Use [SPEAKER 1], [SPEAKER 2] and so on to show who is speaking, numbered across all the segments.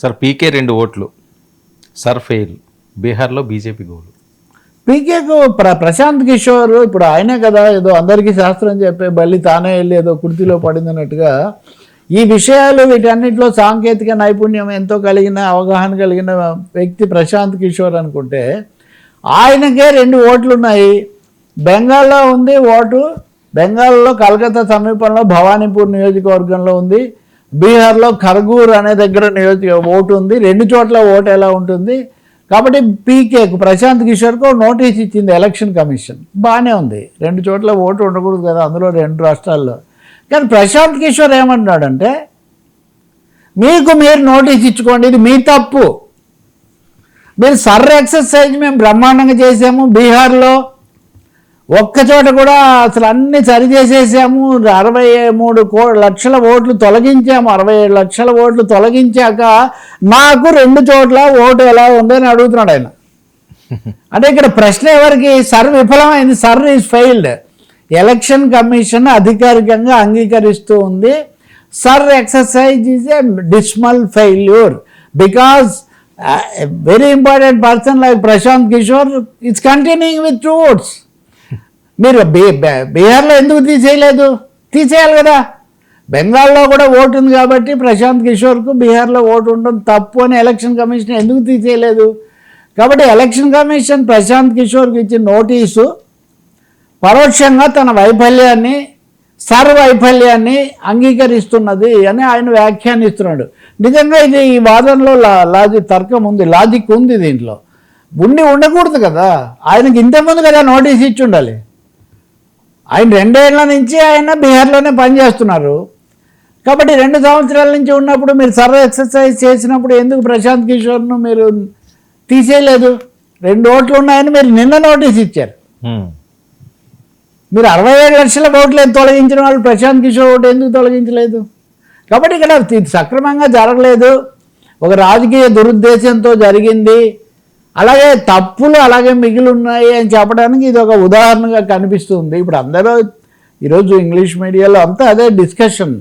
[SPEAKER 1] Sir PK రెండు ఓట్లు. Sir fail బీహార్లో బీజేపీ గోలు.
[SPEAKER 2] పీకేకు ప్ర ప్రశాంత్ కిషోర్ ఇప్పుడు ఆయనే కదా ఏదో అందరికీ శాస్త్రం చెప్పే బల్లి తానే వెళ్ళి ఏదో కుర్తిలో పడిందన్నట్టుగా ఈ విషయాలు వీటన్నిటిలో సాంకేతిక నైపుణ్యం ఎంతో కలిగిన అవగాహన కలిగిన వ్యక్తి ప్రశాంత్ కిషోర్ అనుకుంటే ఆయనకే రెండు ఓట్లు ఉన్నాయి బెంగాల్లో ఉంది ఓటు బెంగాల్లో కలకత్తా సమీపంలో భవానీపూర్ నియోజకవర్గంలో ఉంది. బీహార్లో ఖర్గూర్ అనే దగ్గర నియోజక ఓటు ఉంది. రెండు చోట్ల ఓటు ఎలా ఉంటుంది? కాబట్టి పీకేకు ప్రశాంత్ కిషోర్కు నోటీస్ ఇచ్చింది ఎలక్షన్ కమిషన్. బాగానే ఉంది. రెండు చోట్ల ఓటు ఉండకూడదు కదా అందులో రెండు రాష్ట్రాల్లో. కానీ ప్రశాంత్ కిషోర్ ఏమంటున్నాడంటే మీకు మీరు నోటీస్ ఇచ్చుకోండి ఇది మీ తప్పు. మీరు సర్ర ఎక్సర్సైజ్ మేము బ్రహ్మాండంగా చేసాము. బీహార్లో ఒక్క చోట కూడా అసలు అన్ని సరిచేసేసాము. అరవై మూడు కో లక్షల ఓట్లు తొలగించాము. అరవై ఏడు లక్షల ఓట్లు తొలగించాక నాకు రెండు చోట్ల ఓటు ఎలా ఉందని అడుగుతున్నాడు ఆయన. అంటే ఇక్కడ ప్రశ్న ఎవరికి? సర్ విఫలమైంది. Sir is failed. Election commission అధికారికంగా అంగీకరిస్తూ ఉంది. Sir exercise is a dismal failure because very important person like Prashant Kishor it's continuing with roots మీరు బీ- బీహార్లో ఎందుకు తీసేయలేదు? తీసేయాలి కదా. బెంగాల్లో కూడా ఓటు ఉంది కాబట్టి ప్రశాంత్ కిషోర్కు బీహార్లో ఓటు ఉండడం తప్పు అని ఎలక్షన్ కమిషన్ ఎందుకు తీసేయలేదు? కాబట్టి ఎలక్షన్ కమిషన్ ప్రశాంత్ కిషోర్కి ఇచ్చిన నోటీసు పరోక్షంగా తన వైఫల్యాన్ని సర్వైఫల్యాన్ని అంగీకరిస్తున్నది అని ఆయన వ్యాఖ్యానిస్తున్నాడు. నిజంగా ఇది ఈ వాదనలో లా లాజిక్ తర్కం ఉంది లాజిక్ ఉంది దీంట్లో. ఉండి ఉండకూడదు కదా. ఆయనకి ఇంతకుముందు కదా నోటీస్ ఇచ్చి ఉండాలి. ఆయన రెండేళ్ళ నుంచి ఆయన బీహార్లోనే పనిచేస్తున్నారు. కాబట్టి రెండు సంవత్సరాల నుంచి ఉన్నప్పుడు మీరు సర్వ ఎక్సర్సైజ్ చేసినప్పుడు ఎందుకు ప్రశాంత్ కిషోర్ను మీరు తీసేయలేదు? రెండు ఓట్లు ఉన్నాయని మీరు నిన్న నోటీస్ ఇచ్చారు. మీరు అరవై ఏడు లక్షల ఓట్లు తొలగించిన వాళ్ళు ప్రశాంత్ కిషోర్ ఓటు ఎందుకు తొలగించలేదు? కాబట్టి ఇక్కడ సక్రమంగా జరగలేదు. ఒక రాజకీయ దురుద్దేశంతో జరిగింది. అలాగే తప్పులు అలాగే మిగిలి ఉన్నాయి అని చెప్పడానికి ఇది ఒక ఉదాహరణగా కనిపిస్తుంది. ఇప్పుడు అందరూ ఈరోజు ఇంగ్లీష్ మీడియాలో అంతా అదే డిస్కషన్.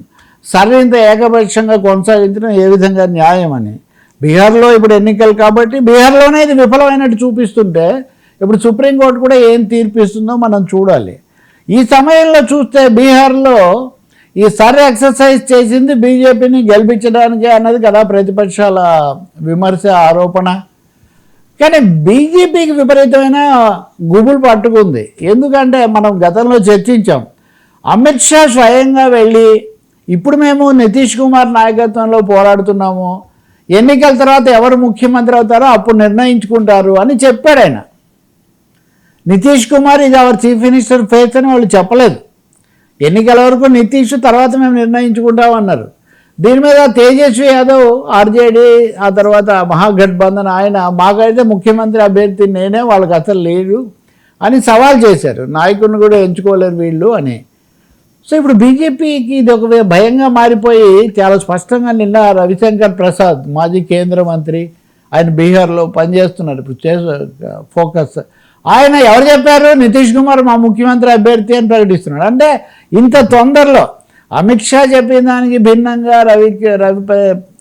[SPEAKER 2] సరైన ఏకపక్షంగా కొనసాగించడం ఏ విధంగా న్యాయం అని. బీహార్లో ఇప్పుడు ఎన్నికలు కాబట్టి బీహార్లోనే ఇది విఫలమైనట్టు చూపిస్తుంటే ఇప్పుడు సుప్రీంకోర్టు కూడా ఏం తీర్పిస్తుందో మనం చూడాలి. ఈ సమయంలో చూస్తే బీహార్లో ఈ సర్ ఎక్సర్సైజ్ చేసింది బీజేపీని గెలిపించడానికే అన్నది కదా ప్రతిపక్షాల విమర్శ ఆరోపణ. కానీ బీజేపీకి విపరీతమైన గుబులు పట్టుకుంది. ఎందుకంటే మనం గతంలో చర్చించాం. అమిత్ షా స్వయంగా వెళ్ళి ఇప్పుడు మేము నితీష్ కుమార్ నాయకత్వంలో పోరాడుతున్నాము. ఎన్నికల తర్వాత ఎవరు ముఖ్యమంత్రి అవుతారో అప్పుడు నిర్ణయించుకుంటారు అని చెప్పాడు ఆయన. నితీష్ కుమార్ ఇది అవర్ చీఫ్ మినిస్టర్ ఫేస్ అని వాళ్ళు చెప్పలేదు. ఎన్నికల వరకు నితీష్ తర్వాత మేము నిర్ణయించుకుంటామన్నారు. దీని మీద తేజస్వి యాదవ్ ఆర్జేడీ ఆ తర్వాత మహాగఠబంధన్ ఆయన మాకైతే ముఖ్యమంత్రి అభ్యర్థి నేనే వాళ్ళకి అసలు లేరు అని సవాల్ చేశారు. నాయకుడిని కూడా ఎంచుకోలేరు వీళ్ళు అని. సో ఇప్పుడు బీజేపీకి ఇది ఒక భయంగా మారిపోయి చాలా స్పష్టంగా నిన్న రవిశంకర్ ప్రసాద్ మాజీ కేంద్ర మంత్రి ఆయన బీహార్లో పనిచేస్తున్నారు ఇప్పుడు చేసే ఫోకస్. ఆయన ఎవరు చెప్పారు? నితీష్ కుమార్ మా ముఖ్యమంత్రి అభ్యర్థి అని ప్రకటిస్తున్నాడు. అంటే ఇంత తొందరలో అమిత్ షా చెప్పిన దానికి భిన్నంగా రవి రవి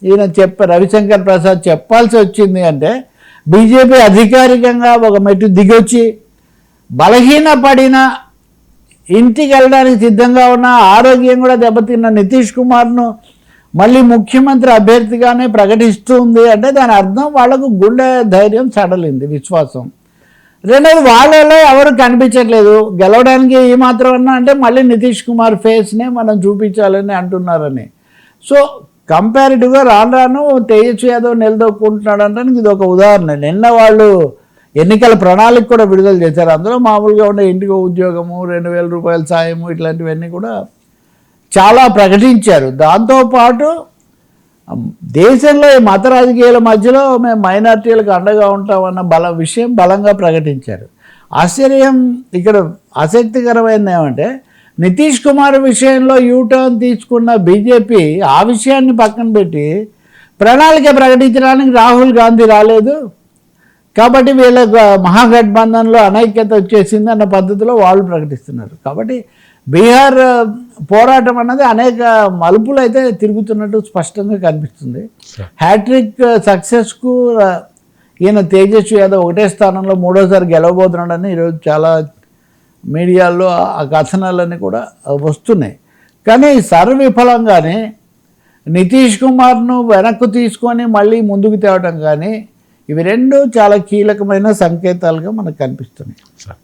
[SPEAKER 2] ఈయన చెప్ప రవిశంకర్ ప్రసాద్ చెప్పాల్సి వచ్చింది అంటే బీజేపీ అధికారికంగా ఒక మెట్టు దిగొచ్చి బలహీనపడిన ఇంటికి వెళ్ళడానికి సిద్ధంగా ఉన్న ఆరోగ్యం కూడా దెబ్బతిన్న నితీష్ కుమార్ను మళ్ళీ ముఖ్యమంత్రి అభ్యర్థిగానే ప్రకటిస్తుంది అంటే దాని అర్థం వాళ్ళకు గుండె ధైర్యం సడలింది విశ్వాసం. రెండోది వాళ్ళలో ఎవరు కనిపించట్లేదు. గెలవడానికి ఏమాత్రం మాత్రం అన్నా అంటే మళ్ళీ నితీష్ కుమార్ ఫేస్నే మనం చూపించాలని అంటున్నారని. సో కంపారిటివ్గా రాను రాను తేజస్వి యాదవ్ నిలదొక్కుంటున్నాడు అంటే ఇది ఒక ఉదాహరణ. నిన్న వాళ్ళు ఎన్నికల ప్రణాళిక కూడా విడుదల చేశారు. అందులో మామూలుగా ఉండే ఇంటికి ఉద్యోగము రెండు వేల రూపాయల సాయము ఇట్లాంటివన్నీ కూడా చాలా ప్రకటించారు. దాంతోపాటు దేశంలో ఈ మత రాజకీయాల మధ్యలో మేము మైనార్టీలకు అండగా ఉంటామన్న బల విషయం బలంగా ప్రకటించారు. ఆశ్చర్యం ఇక్కడ ఆసక్తికరమైనది ఏమంటే నితీష్ కుమార్ విషయంలో యూటర్న్ తీసుకున్న బీజేపీ ఆ విషయాన్ని పక్కన పెట్టి ప్రణాళిక ప్రకటించడానికి రాహుల్ గాంధీ రాలేదు. కాబట్టి వీళ్ళ మహాగఠబంధన్లో అనైక్యత వచ్చేసింది అన్న పద్ధతిలో వాళ్ళు ప్రకటిస్తున్నారు. కాబట్టి బీహార్ పోరాటం అన్నది అనేక మలుపులు అయితే తిరుగుతున్నట్టు స్పష్టంగా కనిపిస్తుంది. హ్యాట్రిక్ సక్సెస్కు ఆ, ఈయన తేజస్వి యాదవ్ ఒకటే స్థానంలో మూడోసారి గెలవబోతున్నాడని ఈరోజు చాలా మీడియాల్లో ఆ కథనాలన్నీ కూడా వస్తున్నాయి. కానీ సర్వవిఫలంగానే నితీష్ కుమార్ను వెనక్కు తీసుకొని మళ్ళీ ముందుకు తేవడం కానీ ఇవి రెండు చాలా కీలకమైన సంకేతాలుగా మనకు కనిపిస్తున్నాయి.